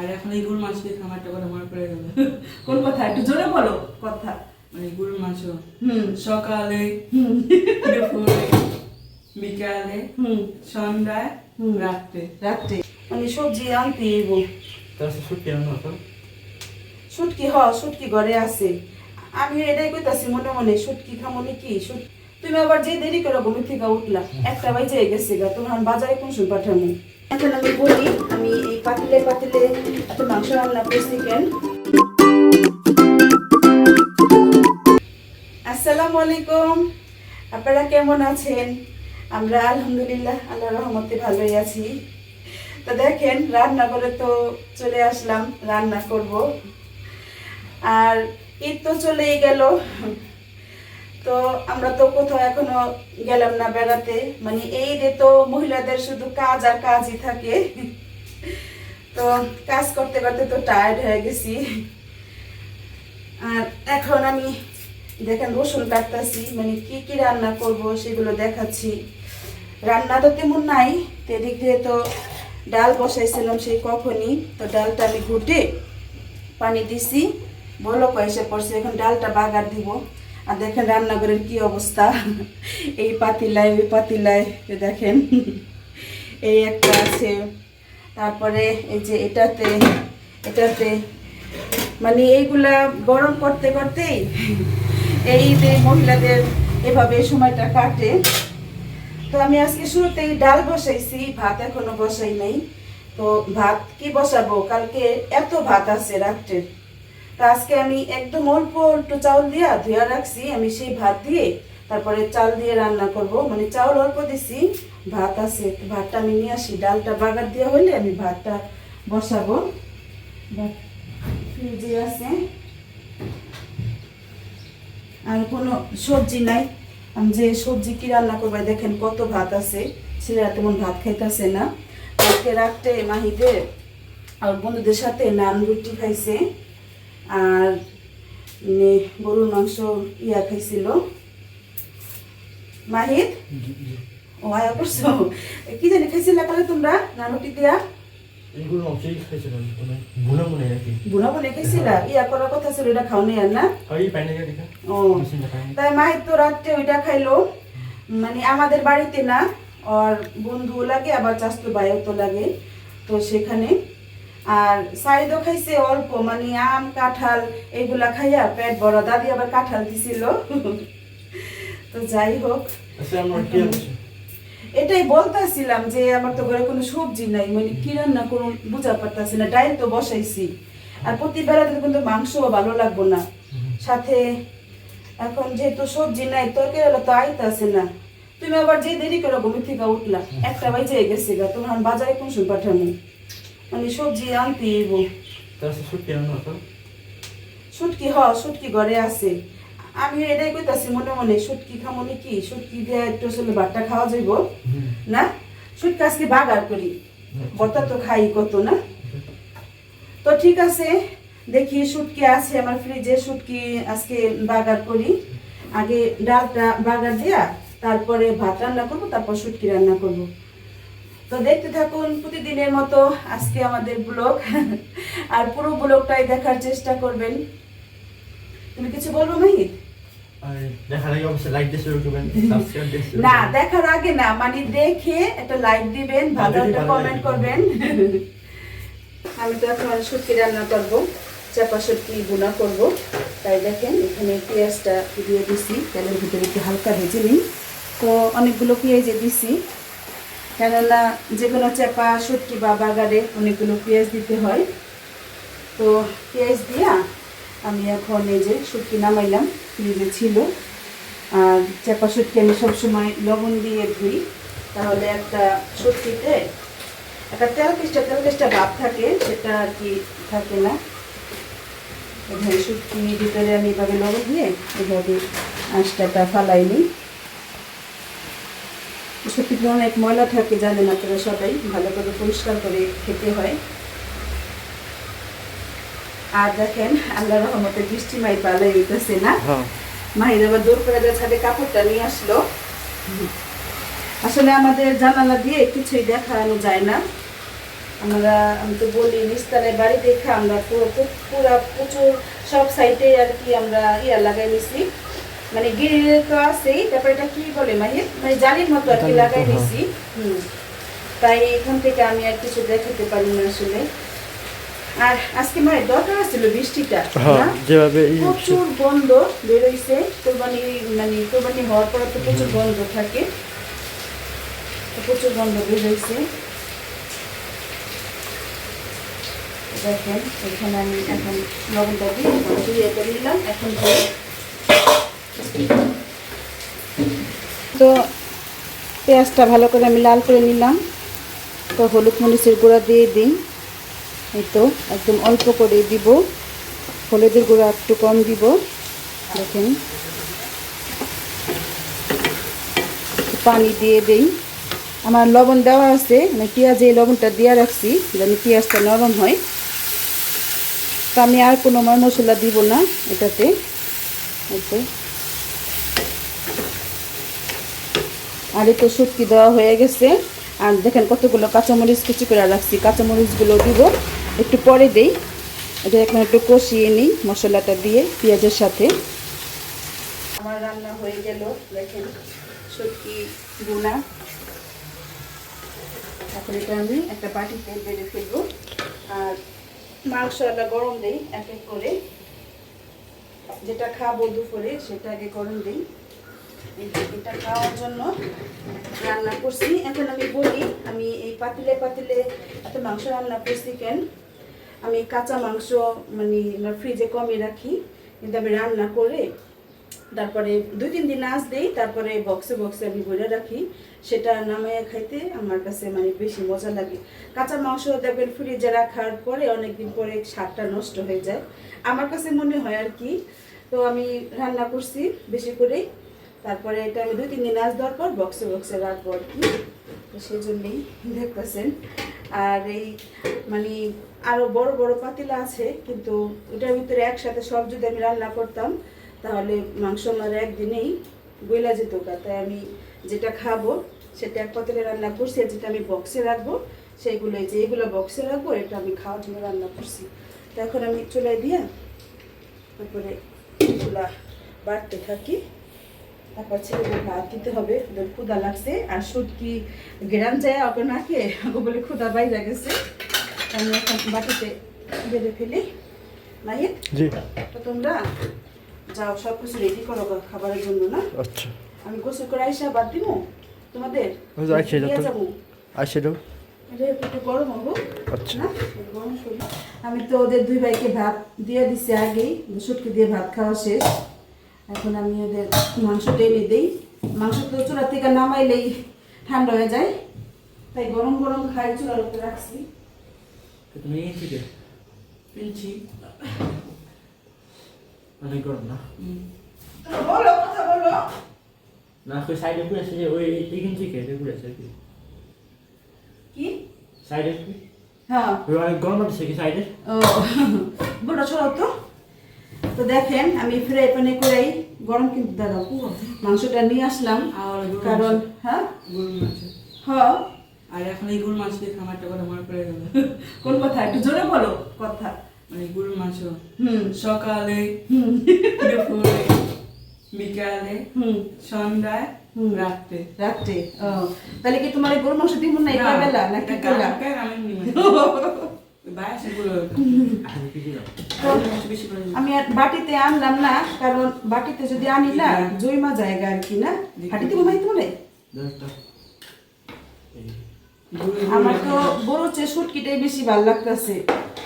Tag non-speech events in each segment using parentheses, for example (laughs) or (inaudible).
আর এখন এই গরুর মাংস দিয়ে কথা মনে পড়ে গেল। কোন কথা? একটু জোরে বলো কথা। মানে গরুর মাংস হুম। সকালে হুম। দুপুরে বিকালে হুম। সন্ধ্যায় হুম। রাত্রে। রাত্রে। মানে সবজি আনতে এবো শুটকি হতো সুটকি হ সুটকি ঘরে আছে। আমি এটাই কইতাছি মনে মনে সুটকি খামনি কি সুট তুমি আবার যে দেরি করে ঘুমি থেকে উঠলা একটা বাজে গেছে গা তোমার বাজারে কোন সময় পাঠামু? এখন আমি বলি আমি এই পাতিলে পাতিলে এত মাংস রান্না করছি, কেন? আসসালামু আলাইকুম। আপনারা কেমন আছেন? আমরা আলহামদুলিল্লাহ আল্লাহ রহমতে ভালোই আছি। তো দেখেন, রান্না করে তো চলে আসলাম, রান্না করব। আর ঈদ তো চলেই গেল। তো আমরা তো কোথাও এখনও গেলাম না বেড়াতে। মানে এই ঈদে তো মহিলাদের শুধু কাজ আর কাজই থাকে। তো কাজ করতে করতে তো টায়ার্ড হয়ে গেছি। আর এখন আমি দেখেন রসুন কাটতেছি মানে কি কি রান্না করব সেগুলো দেখাচ্ছি। রান্না তো তেমন নাই, তো এদিক দিয়ে তো ডাল বসাইছিলাম সেই কখনই। তো ডালটা আমি ঘুটে পানি দিছি বলো পয়সা পড়ছে, এখন ডালটা বাগার দিব। আর দেখেন রান্নাঘরের কি অবস্থা। এই পাতিলায়, ওই পাতিলায় দেখেন। এই একটা আছে। তারপরে এই যে এটাতে এটাতে মানে এইগুলা গরম করতে করতেই এই যে মহিলাদের এভাবে সময়টা কাটে। তো আমি আজকে শুরুতেই ডাল বসাইছি, ভাত এখনও বসাই নাই। তো ভাত কি বসাবো? কালকে এত ভাত আছে রাত্রের। আজকে আমি একদম অল্প একটু চাউল দিয়া ধুয়া রাখছি, আমি সেই ভাত দিয়ে তারপরে চাল দিয়ে রান্না করব। মানে চাউল অল্প দিছি, ভাত আছে ভাতটা আমি নিয়ে আসি। ডালটা বাগার দেওয়া হলে আমি ভাতটা বসাবো। আছে। আর কোনো সবজি নাই। আমি যে সবজি কি রান্না করব দেখেন কত ভাত আছে। ছেলেরা তেমন ভাত খাইতেছে না। আজকে রাত্রে মাহিদের আর বন্ধুদের সাথে নান রুটি খাইছে। আর গরুর মাংস ইয়া খাইছিল। মাহিদ ও আয়া করছ কি জানি খাইছিলে তাহলে তোমরা? নান রুটি দিয়া এইগুলো অবশ্যই খাইছিলাম মানে ইয়া করার কথা ছিল এটা খাও আর না? ওই পাইনি দেখা ও। তাই তো রাত্রে ওইটা খাইলো। মানে আমাদের বাড়িতে না আর বন্ধু লাগে আবার চাস্তু ভাইও তো লাগে। তো সেখানে আর সাইদও খাইছে অল্প মানে আম কাঁঠাল এগুলা খাইয়া পেট বড় দাদি আবার কাঁঠাল দিছিল। তো যাই হোক। আচ্ছা এটাই বলতেছিলাম যে আমার তো ঘরে কোনো সবজি নাই মানে কি রান্না করুন বুঝা পারতাছি না ডাইল তো বসাইছি। আর প্রতি বেলাতে কিন্তু মাংসও ভালো লাগবো না। সাথে এখন যেহেতু সবজি নাই তরকারি হলো তো আইতাছে না। তুমি আবার যে দেরি করে ঘুমি থেকে উঠলা একটা বাজে গেছে গা তোমার বাজারে কোন সময় পাঠানো মানে সবজি আনতে এবো। সুটকি হ সুটকি ঘরে আছে। আমি এটাই কইতাছি মনে মনে সুটকি খামনি কি সুটকি দিয়ে একটু আসলে ভাতটা খাওয়া যাইব। না? সুটকি আজকে বাগার করি। বর্তা তো খাই কত না? তো ঠিক আছে দেখি শুটকি আছে আমার ফ্রিজে শুটকি আজকে বাগার করি। আগে ডালটা বাগার দিয়া তারপরে ভাত রান্না করব তারপর শুটকি রান্না করব। তো দেখতে থাকুন প্রতিদিনের মতো আজকে আমাদের ব্লগ। (laughs) আর পুরো ব্লগটাই দেখার চেষ্টা করবেন। তুমি কিছু বলব (laughs) শুরু না দেখার আগে না মানে দেখে একটা লাইক দিবেন ভালো একটা কমেন্ট করবেন। (laughs) আমি তো এখন শুটকি রান্না করব চাপা শুটকি বোনা করব। তাই দেখেন এখানে পেঁয়াজটা দিয়ে দিছি তেলের ভিতরে একটু হালকা ভেজে নিই। তো অনেকগুলো পেঁয়াজে দিছি। কেননা যে কোনো চেপা শুটকি বা বাগারে অনেকগুলো পেঁয়াজ দিতে হয়। তো পেঁয়াজ দিয়া আমি এখন এই যে শুটকি নামাইলাম ফ্রিজে ছিল। আর চেপা শুটকি আমি সবসময় লবণ দিয়ে ধুই। তাহলে একটা শুটকিতে একটা তেল কেষ্টা তেল কেষ্টা ভাব থাকে, সেটা আর কি থাকে না। এখানে শুটকি ভিতরে আমি এভাবে লবণ দিয়ে এভাবে আঁশটাটা ফালাই নিই শুটকিতে অনেক ময়লা থাকে জানেন আপনারা সবাই ভালো করে পরিষ্কার করে খেতে হয়। আর দেখেন আল্লাহ রহমতে বৃষ্টি মাই পালাই হইতেছে না। হ্যাঁ। মাহির আবার দূর করে ছাদে কাপড়টা নিয়ে আসলো। আসলে আমাদের জানালা দিয়ে কিছুই দেখানো যায় না। আমরা আমি তো বলি নিস্তালে বাড়ি দেখে আমরা পুরো পুরা প্রচুর সব সাইডে আর কি আমরা ইয়া লাগাই নিছি। মানে গিরিল তো আছেই তারপরে এটা কি বলে মাহির? মানে জালির মতো আর কি লাগাই নিছি হুম। তাই এখান থেকে আমি আর কিছু দেখাতে পারি না আসলে। আর আজকে মানে দরকার ছিল বৃষ্টিটা হ্যাঁ যেভাবে প্রচুর গন্ধ বেরোইছে কোরবানি মানে কোরবানি হওয়ার পর তো প্রচুর গন্ধ থাকে। প্রচুর গন্ধ বেরোইছে। দেখেন এখানে আমি এখন লবণটা দিয়ে করে নিলাম। এখন তো পেঁয়াজটা ভালো করে আমি লাল করে নিলাম। তো হলুদ মরিচের গুঁড়া দিয়ে দিই। এই তো একদম অল্প করে দিব। হলুদের গুঁড়া একটু কম দিব। দেখেন। পানি দিয়ে দেই। আমার লবণ দেওয়া আছে মানে পেঁয়াজে লবণটা দিয়ে রাখছি, যেন পেঁয়াজটা নরম হয়। তো আমি আর কোনো মশলা দিব না এটাতে। এই তো। আর তো শুটকি দেওয়া হয়ে গেছে। আর দেখেন কতগুলো কাঁচামরিচ কুচি করে রাখছি। কাঁচামরিচগুলো দিব। একটু পরে দেই। এটা এখন একটু কষিয়ে নিই মশলাটা দিয়ে পেঁয়াজের সাথে। আমার রান্না হয়ে গেল। দেখেন শুটকি গুনা এখন এটা আমি একটা বাটিতে বেড়ে ফেলব। আর মাংসটা গরম দিই এক এক করে। যেটা খাব দুপুরে সেটা আগে গরম দিই। এটা খাওয়ার জন্য রান্না করছি। এখন আমি বলি, আমি এই পাতিলে পাতিলে এত মাংস রান্না করছি কেন? আমি কাঁচা মাংস মানে ফ্রিজে কমে রাখি, কিন্তু আমি রান্না করে তারপরে দুই তিন দিন আঁচ দিই, তারপরে বক্সে বক্সে আমি বলে রাখি। সেটা নামাইয়া খাইতে আমার কাছে মানে বেশি মজা লাগে। কাঁচা মাংস দেখবেন ফ্রিজে রাখার পরে অনেকদিন পরে স্বাদটা নষ্ট হয়ে যায়। আমার কাছে মনে হয় আর কি, তো আমি রান্না করছি বেশি করেই। তারপরে এটা আমি দুই, তিন দিন আঁচ দেওয়ার পর বক্সে বক্সে রাখব আর কি। তো সেই জন্যেই দেখতেছেন আর এই মানে আরও বড় বড় পাতিলা আছে, কিন্তু ওটার ভিতরে একসাথে সব যদি আমি রান্না করতাম, তাহলে মাংস আমার একদিনেই বইলা যেত গা। তাই আমি যেটা খাব, সেটা এক পাতিলে রান্না করছি, আর যেটা আমি বক্সে রাখব, সেইগুলো যে এগুলো বক্সে রাখব, এটা আমি খাওয়ার জন্য রান্না করছি। তো এখন আমি চুলায় দিয়া তারপরে এগুলা বাড়তে থাকি। তারপর ছেলেকে ভাত দিতে হবে ওদের ক্ষুদা লাগছে। আর শুটকি গ্রাম যায় ওকে না খেয়ে ওকে বলে ক্ষুদা বাইরে গেছে আমি এখন বাটিতে বেঁধে ফেলি। জি। তো তোমরা যাও সব কিছু রেডি করো খাবারের জন্য না? আচ্ছা। আমি গোসল করে আইসা বাদ দিব তোমাদের? আইসা যাব। গরম হব আচ্ছা। আমি তো ওদের দুই ভাইকে ভাত দিয়ে দিছি আগেই শুটকি দিয়ে ভাত খাওয়া শেষ। এখন আমি ওদের মাংসটা এনে দিই। মাংস তো চুলা থেকে নামাইলেই ঠান্ডা হয়ে যায়। তাই গরম গরম খাই চুলার উপরে রাখছি। তুমি অনেক গরম না? তো বলো কথা বলো। না ওই সাইডে আছে ওই আছে কি। কি? সাইডে? হ্যাঁ। অনেক গরম আছে কি সাইডে? ও বড় ছোট তো। তো দেখেন আমি ফ্রাই প্যানে করেই গরম কিন্তু দাঁড়াও মাংসটা নিয়ে আসলাম আর কারণ হ্যাঁ? গরুর মাংস। হ্যাঁ। আর এখন এই গরুর মাংস দেখে আমার একটা কথা মনে পড়ে গেল। (laughs) কোন কথা? একটু জোরে বলো কথা। মানে গরুর মাংস। হুম। সকালে হুম। দুপুরে (laughs) বিকালে হুম। সন্ধ্যায় হুম। রাত্রে। রাত্রে ও। তাহলে কি তোমার গরু মাংস দিব না এই বেলা নাকি করে (laughs) আমি আর বাটিতে আনলাম না কারণ বাটিতে যদি আনি না জৈমা জায়গা আর কি না? হাঁটিতে ঘুমাই তোমরা? আমার তো বড় চেয়ে শুটকিটাই বেশি ভালো লাগতেছে।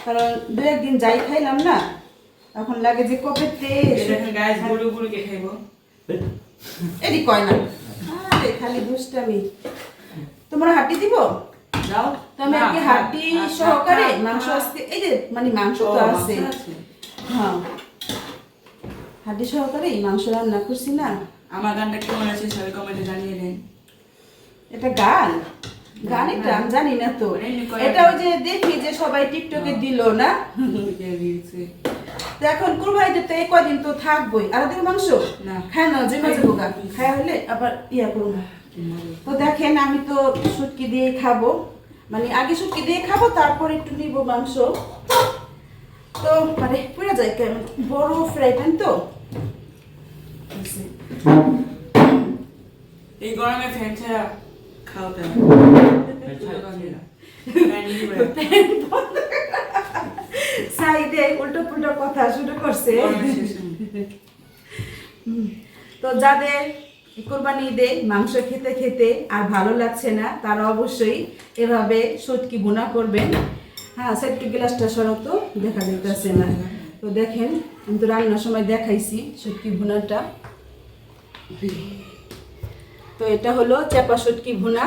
কারণ দু একদিন যাই খাইলাম না এখন লাগে যে কপের দেখেন গাছ গরু গরুকে এদি কয় না। আরে খালি দুষ্টামি। তোমার হাড্ডি দিব? দাও তুমি আর কি হাড্ডি সহকারে মাংস আজকে এই যে মানে মাংস তো আছে হ্যাঁ। সহকারে এই মাংস রান্না করছি না। আমার গানটা কেমন আছে সবাই কমেন্টে জানিয়ে দেন। এটা গান? গান এটা আমি জানি না তো। এটা ওই যে দেখি যে সবাই টিকটকে দিল না। তো এখন কুরবানিতে তো এই কদিন তো থাকবোই। আর দেবো মাংস? না। খায় না যে মাঝে বোকা। খায় হলে আবার ইয়া করব। তো দেখেন আমি তো শুটকি দিয়ে খাব। মানে আগে শুটকি দিয়ে খাব তারপর একটু নিব মাংস। তো মানে পুরা যায় কেমন? বড় ফ্রাই প্যান তো? এই গরমে ফ্যান ছাড়া। সাইডে উল্টো পুল্টো কথা শুরু করছে। তো যাদের কোরবানি ঈদে মাংস খেতে খেতে আর ভালো লাগছে না, তারা অবশ্যই এভাবে শুটকি বোনা করবেন। হ্যাঁ সেটু গ্লাসটা সরো তো, দেখা যেতেছে না। তো দেখেন, আমি তো রান্নার সময় দেখাইছি শুটকি ভুনাটা তো এটা হলো চাপা শুটকি ভুনা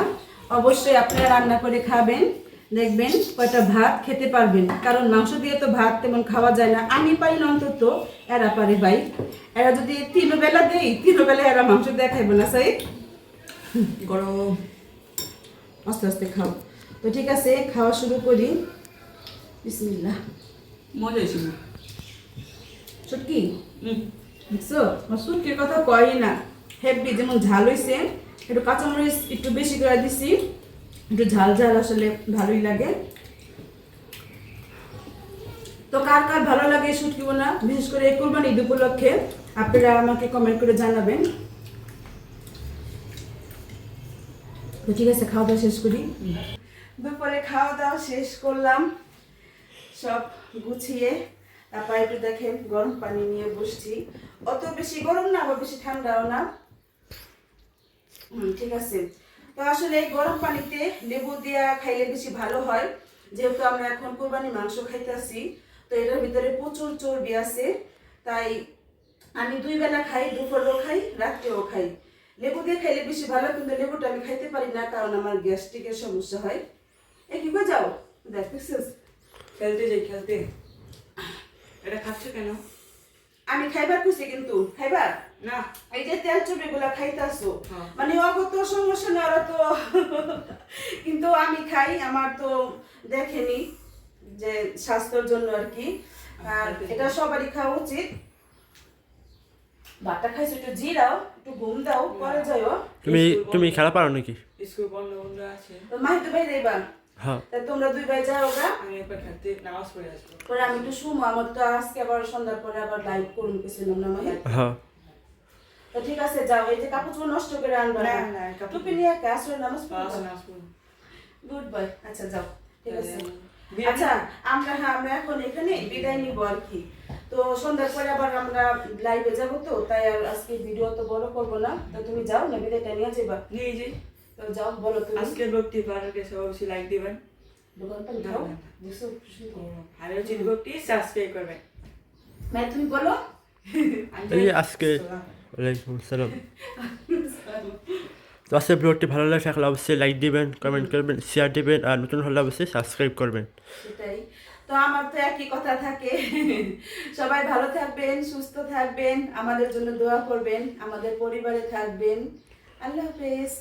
অবশ্যই আপনারা রান্না করে খাবেন। দেখবেন কয়টা ভাত খেতে পারবেন। কারণ মাংস দিয়ে তো ভাত তেমন খাওয়া যায় না। আমি পারি না অন্তত এরা পারে ভাই। এরা যদি তিন বেলা দেই তিন বেলা এরা মাংস দিয়ে খাইবে না সাই গরম। আস্তে আস্তে খাও। তো ঠিক আছে খাওয়া শুরু করি। বিসমিল্লাহ। মজা ছিল শুটকি হুম। দেখছ? শুটকির কথা কয়ই না। হেভি যেমন ঝাল হইছে একটু কাঁচামরিচ একটু বেশি করে দিছি। একটু ঝাল ঝাল আসলে ভালোই লাগে। তো কার কার ভালো লাগে শুটকি বোনা বিশেষ করে কোরবানি ঈদ উপলক্ষে আপনারা আমাকে কমেন্ট করে জানাবেন। ঠিক আছে, খাওয়া দাওয়া শেষ করি। দুপুরে খাওয়া দাওয়া শেষ করলাম। সব গুছিয়ে তারপর একটু দেখেন গরম পানি নিয়ে বসছি। অত বেশি গরম না, আবার বেশি ঠান্ডাও না। ঠিক আছে। তো আসলে এই গরম পানিতে লেবু দিয়া খাইলে বেশি ভালো হয়। যেহেতু আমরা এখন কোরবানি মাংস খাইতেছি, তো এটার ভিতরে প্রচুর চর্বি আছে। তাই আমি দুই বেলা খাই, দুপুরেও খাই, রাত্রেও খাই। লেবু দিয়ে খাইলে বেশি ভালো, কিন্তু লেবুটা আমি খাইতে পারি না, কারণ আমার গ্যাস্ট্রিকের সমস্যা হয়। এ কি যাও? দেখ দেখছিস? খেলতে যাই, খেলতে। এটা খাচ্ছ কেন? আমি খাইবার খুশি কিন্তু খাইবার? না এই যে তেল চর্বি গুলা খাইতাছো। হ্যাঁ। মানে অগত সমস্যা না ওরা তো (laughs) কিন্তু আমি খাই আমার তো দেখেনি যে স্বাস্থ্যের জন্য আর কি। আর এটা সবারই খাওয়া উচিত। ভাতটা খাইছো একটু জিরাও একটু ঘুম দাও পরে যাও তুমি তুমি খেলা পারো নাকি? স্কুল বন্ধ বন্ধ আছে। বাইরে এবার। হ্যাঁ তা তোমরা দুই ভাই যাও গা। আমি একবার খেলতে নামাজ পড়ে আসব। পরে আমি একটু শুমো আমার তো আজকে আবার সন্ধ্যার পরে আবার লাইভ করুন গেছিলাম না মাই হ্যাঁ। তো ঠিক আছে যাও এই যে কাপড় চোপড় নষ্ট করে আনবা না, না না, টুপি নিয়ে কে আসলে নামাজ গুড বয় আচ্ছা যাও ঠিক আছে। আচ্ছা আমরা হ্যাঁ আমরা এখন এখানে বিদায় নিব আর কি। তো সন্ধ্যার পরে আবার আমরা লাইভে যাব তো তাই আর আজকে ভিডিও তো বড় করব না। তো তুমি যাও না বিদায়টা নিয়ে যাবা নিয়ে যাই। যাও বলো তুমি। আজকের ভক্তি ভালো গেছে অবশ্যই লাইক দিবেন। ভালো চিজ ভক্তি সাবস্ক্রাইব করবেন ভাই তুমি বলো। (laughs) এই আজকে ওয়ালাইকুম আসসালাম। (laughs) তো আজকের ভিডিওটি ভালো লাগে থাকলে অবশ্যই লাইক দিবেন কমেন্ট করবেন শেয়ার দিবেন আর নতুন হলে অবশ্যই সাবস্ক্রাইব করবেন। সেটাই। তো আমার তো একই কথা থাকে। (laughs) সবাই ভালো থাকবেন সুস্থ থাকবেন আমাদের জন্য দোয়া করবেন আমাদের পরিবারে থাকবেন। আল্লাহ হাফেজ।